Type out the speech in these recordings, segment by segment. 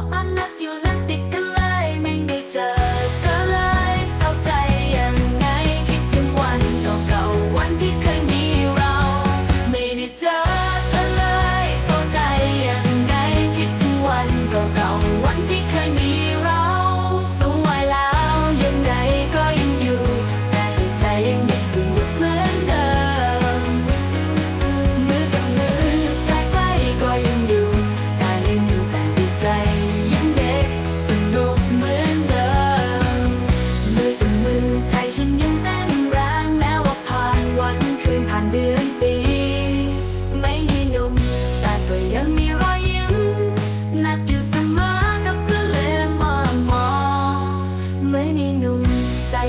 อง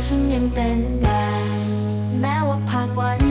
ฉันยังเป็นแรงแม้ว่าผ่านวัน